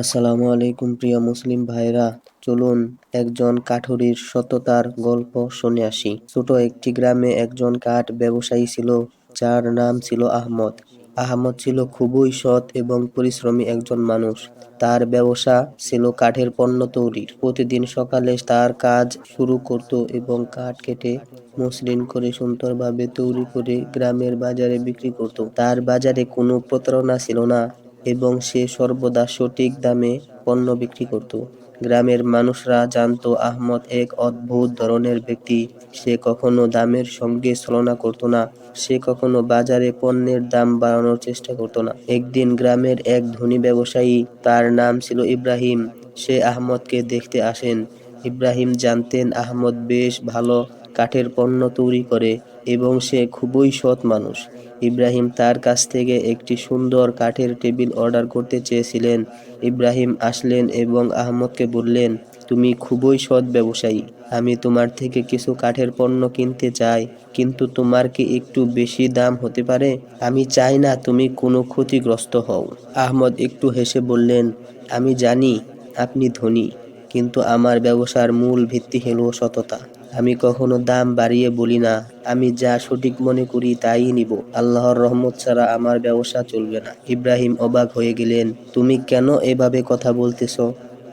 আসসালামু আলাইকুম, প্রিয় মুসলিম ভাইরা চলুন একজন কাঠুরির সততার গল্প শুনে আসি। ছোট একটি গ্রামে একজন কাঠ ব্যবসায়ী ছিল, যার নাম ছিল আহমদ। আহমদ ছিল খুবই সৎ এবং পরিশ্রমী একজন মানুষ। তার ব্যবসা ছিল কাঠের পণ্য তৈরির। প্রতিদিন সকালে তার কাজ শুরু করত এবং কাঠ কেটে মসৃণ করে সুন্দরভাবে তৈরি করে গ্রামের বাজারে বিক্রি করত। তার বাজারে কোনো প্রতারণা ছিল না। এবং সে সর্বদা সঠিক দামে পণ্য বিক্রি করত। গ্রামের মানুষরা জানত, আহমদ এক অদ্ভুত ধরনের ব্যক্তি। সে কখনো দামের সঙ্গে ছলনা করত না। সে কখনো বাজারে পণ্যের দাম বাড়ানোর চেষ্টা করত না। একদিন গ্রামের এক ধনী ব্যবসায়ী, তার নাম ছিল ইব্রাহিম। সে আহমদকে দেখতে আসেন। ইব্রাহিম জানতেন আহমদ বেশ ভালো কাঠের পণ্য তৈরি করে এবং সে খুবই সৎ মানুষ। ইব্রাহিম তার কাছ থেকে একটি সুন্দর কাঠের টেবিল অর্ডার করতে চেয়েছিলেন। ইব্রাহিম আসলেন এবং আহমদকে বললেন, তুমি খুবই সৎ ব্যবসায়ী। আমি তোমার থেকে কিছু কাঠের পণ্য কিনতে চাই, কিন্তু তোমার কি একটু বেশি দাম হতে পারে? আমি চাই না তুমি কোনো ক্ষতিগ্রস্ত হও। আহমদ একটু হেসে বললেন, আমি জানি আপনি ধনী, কিন্তু আমার ব্যবসার মূল ভিত্তি হলো সততা। আমি কখনো দাম বাড়িয়ে বলি না, আমি যা সঠিক মনে করি তাই নিব। আল্লাহর রহমত ছাড়া আমার ব্যবসা চলবে না। ইব্রাহিম অবাক হয়ে গেলেন, তুমি কেন এভাবে কথা বলতেছ?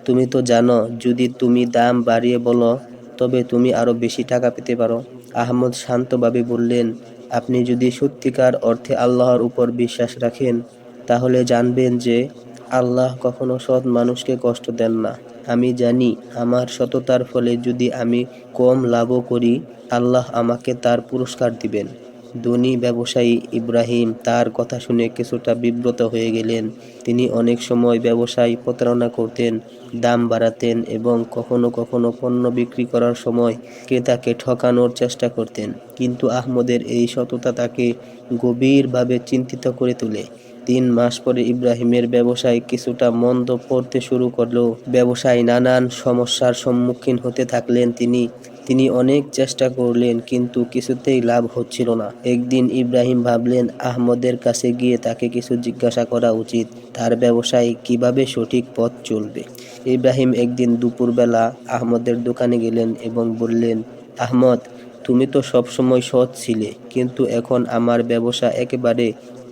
তুমি তো জানো, যদি তুমি দাম বাড়িয়ে বলো, তবে তুমি আরও বেশি টাকা পেতে পারো। আহমদ শান্তভাবে বললেন, আপনি যদি সত্যিকার অর্থে আল্লাহর উপর বিশ্বাস রাখেন, তাহলে জানবেন যে আল্লাহ কখনো সৎ মানুষকে কষ্ট দেন না। আমি জানি, আমার সততার ফলে যদি আমি কম লাভও করি, আল্লাহ আমাকে তার পুরস্কার দিবেন। ধনী ব্যবসায়ী ইব্রাহিম তার কথা শুনে কিছুটা বিব্রত হয়ে গেলেন। তিনি অনেক সময় ব্যবসায় প্রতারণা করতেন, দাম বাড়াতেন এবং কখনো কখনো পণ্য বিক্রি করার সময় ক্রেতাকে ঠকানোর চেষ্টা করতেন। কিন্তু আহমদের এই সততা তাকে গভীরভাবে চিন্তিত করে তোলে। তিন মাস পরে ইব্রাহিমের ব্যবসায় কিছুটা মন্দ পড়তে শুরু করলেও ব্যবসায় নানান সমস্যার সম্মুখীন হতে থাকলেন তিনি। তিনি অনেক চেষ্টা করলেন, কিন্তু কিছুতেই লাভ হচ্ছিল না। একদিন ইব্রাহিম ভাবলেন, আহমদের কাছে গিয়ে তাকে কিছু জিজ্ঞাসা করা উচিত, তার ব্যবসায় কীভাবে সঠিক পথ চলবে। ইব্রাহিম একদিন দুপুরবেলা আহমদের দোকানে গেলেন এবং বললেন, আহমদ, তুমি তো সবসময় সৎ ছিলে, কিন্তু এখন আমার ব্যবসা একেবারে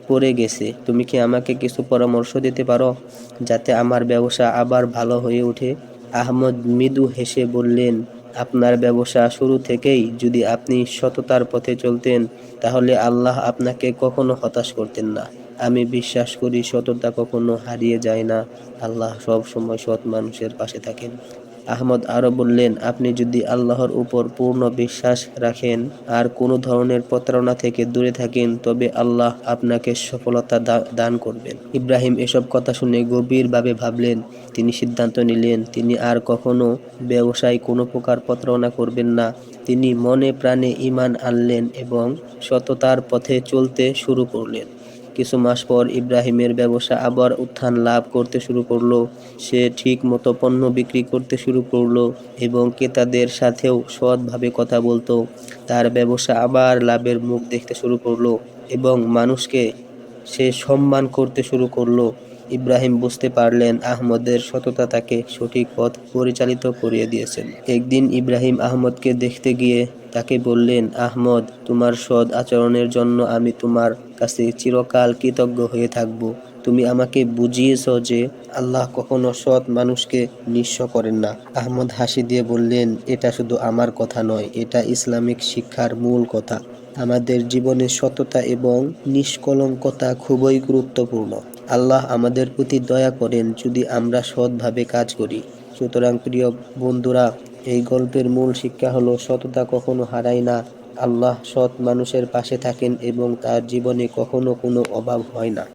পড়ে গেছে। তুমি কি আমাকে কিছু পরামর্শ দিতে পারো? যাতে আমার ব্যবসা আবার ভালো হয়ে ওঠে। আহমদ মৃদু হেসে বললেন, আপনার ব্যবসা শুরু থেকেই যদি আপনি সততার পথে চলতেন, তাহলে আল্লাহ আপনাকে কখনো হতাশ করতেন না। আমি বিশ্বাস করি সততা কখনো হারিয়ে যায় না। আল্লাহ সব সময় সৎ মানুষের পাশে থাকেন। আহমদ আরও বললেন, আপনি যদি আল্লাহর উপর পূর্ণ বিশ্বাস রাখেন আর কোনো ধরনের প্রতারণা থেকে দূরে থাকেন, তবে আল্লাহ আপনাকে সফলতা দান করবেন। ইব্রাহিম এসব কথা শুনে গভীরভাবে ভাবলেন, তিনি সিদ্ধান্ত নিলেন, তিনি আর কখনো ব্যবসায় কোনো প্রকার প্রতারণা করবেন না। তিনি মনে প্রাণে ইমান আনলেন এবং সততার পথে চলতে শুরু করলেন। কিছু মাস পর ইব্রাহিমের ব্যবসা আবার উত্থান লাভ করতে শুরু করল। সে ঠিক মতো পণ্য বিক্রি করতে শুরু করল এবং ক্রেতাদের সাথেও সৎভাবে কথা বলতো। তার ব্যবসা আবার লাভের মুখ দেখতে শুরু করল এবং মানুষকে সে সম্মান করতে শুরু করল। ইব্রাহিম বুঝতে পারলেন আহমদের সততা তাকে সঠিক পথ পরিচালিত করিয়ে দিয়েছেন। একদিন ইব্রাহিম আহমদকে দেখতে গিয়ে তাকে বললেন, আহমদ, তোমার সৎ আচরণের জন্য আমি তোমার কাছে চিরকাল কৃতজ্ঞ হয়ে থাকব। তুমি আমাকে বুঝিয়েছ যে আল্লাহ কখনো সৎ মানুষকে নিঃস্ব করেন না। আহমদ হাসি দিয়ে বললেন, এটা শুধু আমার কথা নয়, এটা ইসলামিক শিক্ষার মূল কথা। আমাদের জীবনে সততা এবং নিষ্কলঙ্কতা খুবই গুরুত্বপূর্ণ। আল্লাহ আমাদের প্রতি দয়া করেন যদি আমরা সৎভাবে কাজ করি। সুতরাং প্রিয় বন্ধুরা, এই গল্পের মূল শিক্ষা হলো সততা কখনো হারায় না। আল্লাহ সৎ মানুষের পাশে থাকেন এবং তার জীবনে কখনো কোনো অভাব হয় না।